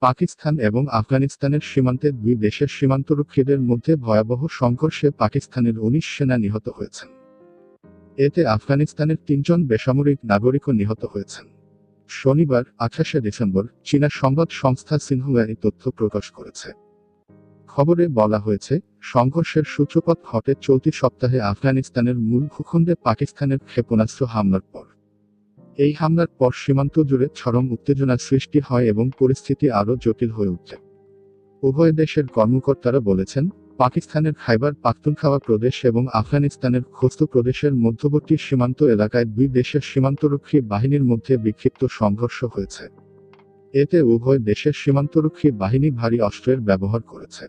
পাকিস্তান এবং আফগানিস্তানের সীমান্তে দুই দেশের সীমান্তরক্ষীদের মধ্যে ভয়াবহ সংঘর্ষে পাকিস্তানের উনিশ সেনা নিহত হয়েছেন। এতে আফগানিস্তানের তিনজন বেসামরিক নাগরিকও নিহত হয়েছেন। শনিবার, আঠাশে ডিসেম্বর, চীনা সংবাদ সংস্থা সিনহুয়া এই তথ্য প্রকাশ করেছে। খবরে বলা হয়েছে, সংঘর্ষের সূত্রপাত ঘটে চলতি সপ্তাহে আফগানিস্তানের মূল ভূখণ্ডে পাকিস্তানের ক্ষেপণাস্ত্র হামলার পর। এই হামলার পর সীমান্ত জুড়ে চরম উত্তেজনার সৃষ্টি হয় এবং পরিস্থিতি আরও জটিল হয়ে ওঠে উভয় দেশের কর্মকর্তারা বলেছেন, পাকিস্তানের খাইবার পাখতুনখাওয়া প্রদেশ এবং আফগানিস্তানের খোস্ত প্রদেশের মধ্যবর্তী সীমান্ত এলাকায় দুই দেশের সীমান্তরক্ষী বাহিনীর মধ্যে বিক্ষিপ্ত সংঘর্ষ হয়েছে। এতে উভয় দেশের সীমান্তরক্ষী বাহিনী ভারী অস্ত্রের ব্যবহার করেছে।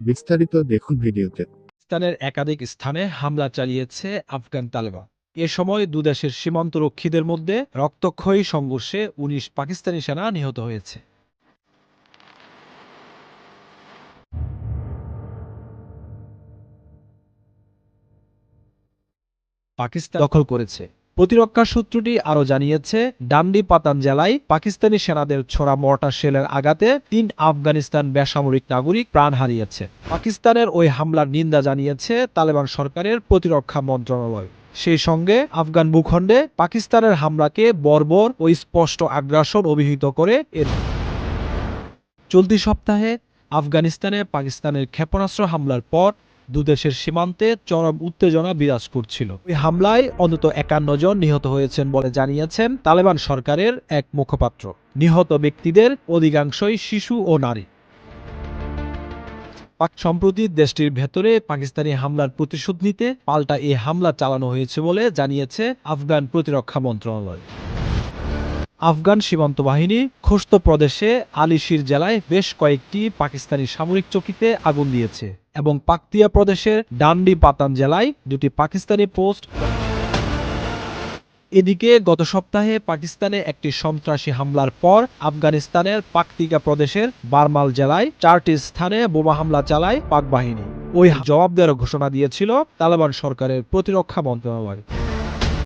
বিস্তারিত দেখুন ভিডিওতে। পাকিস্তানের একাধিক স্থানে হামলা চালিয়েছে আফগান তালেবান। এ সময় দুদেশের সীমান্ত রক্ষীদের মধ্যে রক্তক্ষয়ী সংঘর্ষে উনিশ পাকিস্তানি সেনা নিহত হয়েছে। পাকিস্তান দখল করেছে। প্রতিরক্ষা সূত্রটি আরও জানিয়েছে, ডান্ডি পাতান জেলায় পাকিস্তানি সেনাদের ছোড়া মর্টার শেলের আঘাতে তিন আফগানিস্তান বেসামরিক নাগরিক প্রাণ হারিয়েছে। পাকিস্তানের ওই হামলার নিন্দা জানিয়েছে তালেবান সরকারের প্রতিরক্ষা মন্ত্রণালয়। সেই সঙ্গে আফগান ভূখণ্ডে পাকিস্তানের হামলাকে বর্বর ও স্পষ্ট আগ্রাসন অভিহিত করে এর চলতি সপ্তাহে আফগানিস্তানে পাকিস্তানের ক্ষেপণাস্ত্র হামলার পর দুদেশের সীমান্তে চরম উত্তেজনা বিরাজ করছিল। ওই হামলায় অন্তত একান্ন জন নিহত হয়েছেন বলে জানিয়েছেন তালেবান সরকারের এক মুখপাত্র। নিহত ব্যক্তিদের অধিকাংশই শিশু ও নারী। পাক সম্প্রতি দেশটির ভেতরে পাকিস্তানি হামলার প্রতিশোধ নিতে পাল্টা এই হামলা চালানো হয়েছে বলে জানিয়েছে আফগান প্রতিরক্ষা মন্ত্রণালয়। আফগান সীমান্ত বাহিনী খোস্ত প্রদেশে আলিশির জেলায় বেশ কয়েকটি পাকিস্তানি সামরিক চকিতে আগুন দিয়েছে এবং পাকতিয়া প্রদেশের ডান্ডি পাতান জেলায় দুটি পাকিস্তানি পোস্ট এদিকে গত সপ্তাহে পাকিস্তানে একটি সন্ত্রাসী হামলার পর আফগানিস্তানের পাকতিকা প্রদেশের বারমাল জেলায় চারটি স্থানে বোমা হামলা চালায় পাক বাহিনী। ওই জবাব দেওয়ার ঘোষণা দিয়েছিল তালেবান সরকারের প্রতিরক্ষা মন্ত্রণালয়।